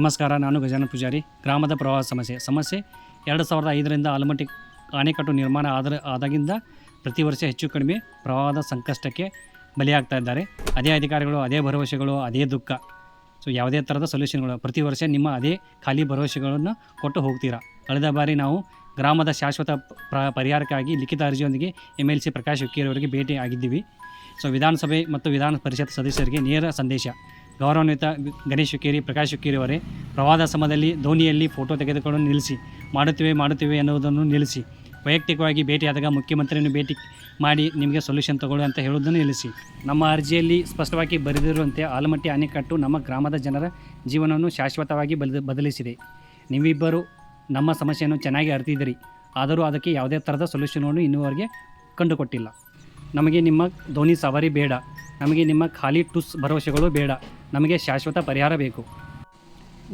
ನಮಸ್ಕಾರ, ನಾನು ಗಜಾನ ಪೂಜಾರಿ. ಗ್ರಾಮದ ಪ್ರವಾಹ ಸಮಸ್ಯೆ. ಸಮಸ್ಯೆ ಎರಡು ಸಾವಿರದ ಐದರಿಂದ ಆಲಮಟ್ಟಿ ಅಣೆಕಟ್ಟು ನಿರ್ಮಾಣ ಆದ ಆದಾಗಿಂದ ಪ್ರತಿ ವರ್ಷ ಹೆಚ್ಚು ಕಡಿಮೆ ಪ್ರವಾಹದ ಸಂಕಷ್ಟಕ್ಕೆ ಬಲಿಯಾಗ್ತಾ ಇದ್ದಾರೆ. ಅದೇ ಅಧಿಕಾರಿಗಳು, ಅದೇ ಭರವಸೆಗಳು, ಅದೇ ದುಃಖ. ಸೊ, ಯಾವುದೇ ಥರದ ಸೊಲ್ಯೂಷನ್ಗಳು ಪ್ರತಿ ವರ್ಷ ನಿಮ್ಮ ಅದೇ ಖಾಲಿ ಭರವಸೆಗಳನ್ನು ಕೊಟ್ಟು ಹೋಗ್ತೀರಾ? ಕಳೆದ ಬಾರಿ ನಾವು ಗ್ರಾಮದ ಶಾಶ್ವತ ಪ್ರ, ಪರಿಹಾರಕ್ಕಾಗಿ ಲಿಖಿತ ಅರ್ಜಿಯೊಂದಿಗೆ ಎಂ ಎಲ್ ಸಿ ಪ್ರಕಾಶ್ ಹುಕ್ಕೇರಿಯವರಿಗೆ ಭೇಟಿ ಆಗಿದ್ದೀವಿ. ಸೊ, ವಿಧಾನಸಭೆ ಮತ್ತು ವಿಧಾನ ಪರಿಷತ್ ಸದಸ್ಯರಿಗೆ ನೇರ ಸಂದೇಶ. ಗೌರವಾನ್ವಿತ ಗಣೇಶ್ ಹುಕ್ಕೇರಿ ಪ್ರಕಾಶ್ ಹುಕ್ಕೇರಿ ಅವರೇ, ಪ್ರವಾದ ಸಮಯದಲ್ಲಿ ಧೋನಿಯಲ್ಲಿ ಫೋಟೋ ತೆಗೆದುಕೊಂಡು ನಿಲ್ಲಿಸಿ, ಮಾಡುತ್ತೇವೆ, ಮಾಡುತ್ತಿವೆ ಎನ್ನುವುದನ್ನು ನಿಲ್ಲಿಸಿ, ವೈಯಕ್ತಿಕವಾಗಿ ಭೇಟಿಯಾದಾಗ ಮುಖ್ಯಮಂತ್ರಿಯನ್ನು ಭೇಟಿ ಮಾಡಿ ನಿಮಗೆ ಸೊಲ್ಯೂಷನ್ ತಗೊಳ್ಳಿ ಅಂತ ಹೇಳುವುದನ್ನು ನಿಲ್ಲಿಸಿ. ನಮ್ಮ ಅರ್ಜಿಯಲ್ಲಿ ಸ್ಪಷ್ಟವಾಗಿ ಬರೆದಿರುವಂತೆ ಆಲಮಟ್ಟಿ ಅಣೆಕಟ್ಟು ನಮ್ಮ ಗ್ರಾಮದ ಜನರ ಜೀವನವನ್ನು ಶಾಶ್ವತವಾಗಿ ಬದ ಬದಲಿಸಿದೆ. ನೀವಿಬ್ಬರು ನಮ್ಮ ಸಮಸ್ಯೆಯನ್ನು ಚೆನ್ನಾಗಿ ಅರಿತಿದ್ದೀರಿ. ಆದರೂ ಅದಕ್ಕೆ ಯಾವುದೇ ಥರದ ಸೊಲ್ಯೂಷನನ್ನು ಇನ್ನೂವರೆಗೆ ಕಂಡುಕೊಟ್ಟಿಲ್ಲ. ನಮಗೆ ನಿಮ್ಮ ಧೋನಿ ಸವಾರಿ ಬೇಡ. ನಮಗೆ ನಿಮ್ಮ ಖಾಲಿ ಟುಸ್ ಭರವಸೆಗಳು ಬೇಡ. ನಮಗೆ ಶಾಶ್ವತ ಪರಿಹಾರ ಬೇಕು.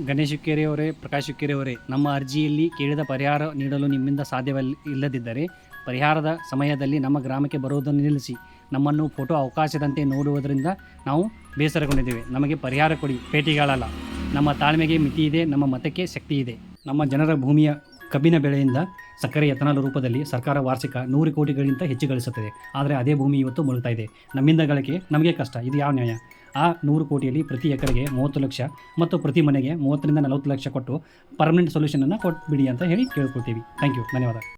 ಗಣೇಶ್ ಕೆರೆಯವರೇ ಪ್ರಕಾಶ್ ಅವರೇ ನಮ್ಮ ಅರ್ಜಿಯಲ್ಲಿ ಕೇಳಿದ ಪರಿಹಾರ ನೀಡಲು ನಿಮ್ಮಿಂದ ಸಾಧ್ಯವಿಲ್ಲ ಇಲ್ಲದಿದ್ದರೆ ಪರಿಹಾರದ ಸಮಯದಲ್ಲಿ ನಮ್ಮ ಗ್ರಾಮಕ್ಕೆ ಬರುವುದನ್ನು ನಿಲ್ಲಿಸಿ. ನಮ್ಮನ್ನು ಫೋಟೋ ಅವಕಾಶದಂತೆ ನೋಡುವುದರಿಂದ ನಾವು ಬೇಸರಗೊಂಡಿದ್ದೇವೆ. ನಮಗೆ ಪರಿಹಾರ ಕೊಡಿ. ಪೇಟಿಗಳಲ್ಲ. ನಮ್ಮ ತಾಳ್ಮೆಗೆ ಮಿತಿ ಇದೆ ನಮ್ಮ ಮತಕ್ಕೆ ಶಕ್ತಿ ಇದೆ ನಮ್ಮ ಜನರ ಭೂಮಿಯ ಕಬ್ಬಿನ ಬೆಳೆಯಿಂದ ಸಕ್ಕರೆ ಎಥನಾಲ್ ರೂಪದಲ್ಲಿ ಸರ್ಕಾರ ವಾರ್ಷಿಕ ನೂರು ಕೋಟಿಗಳಿಗಿಂತ ಹೆಚ್ಚು ಗಳಿಸುತ್ತದೆ ಆದರೆ ಅದೇ ಭೂಮಿ ಇವತ್ತು ಮುಳುಗ್ತಾ ಇದೆ. ನಮ್ಮಿಂದ ಗಳಿಕೆ ನಮಗೆ ಕಷ್ಟ. ಇದು ಯಾವ ನ್ಯಾಯ? ಆ ನೂರು ಕೋಟಿಯಲ್ಲಿ ಪ್ರತಿ ಎಕರೆಗೆ ಮೂವತ್ತು ಲಕ್ಷ ಮತ್ತು ಪ್ರತಿ ಮನೆಗೆ ಮೂವತ್ತರಿಂದ ನಲವತ್ತು ಲಕ್ಷ ಕೊಟ್ಟು ಪರ್ಮನೆಂಟ್ ಸೊಲ್ಯೂಷನನ್ನು ಕೊಟ್ಟುಬಿಡಿ ಅಂತ ಹೇಳಿ ಕೇಳ್ಕೊಳ್ತೀವಿ. ಥ್ಯಾಂಕ್ ಯು ಧನ್ಯವಾದ.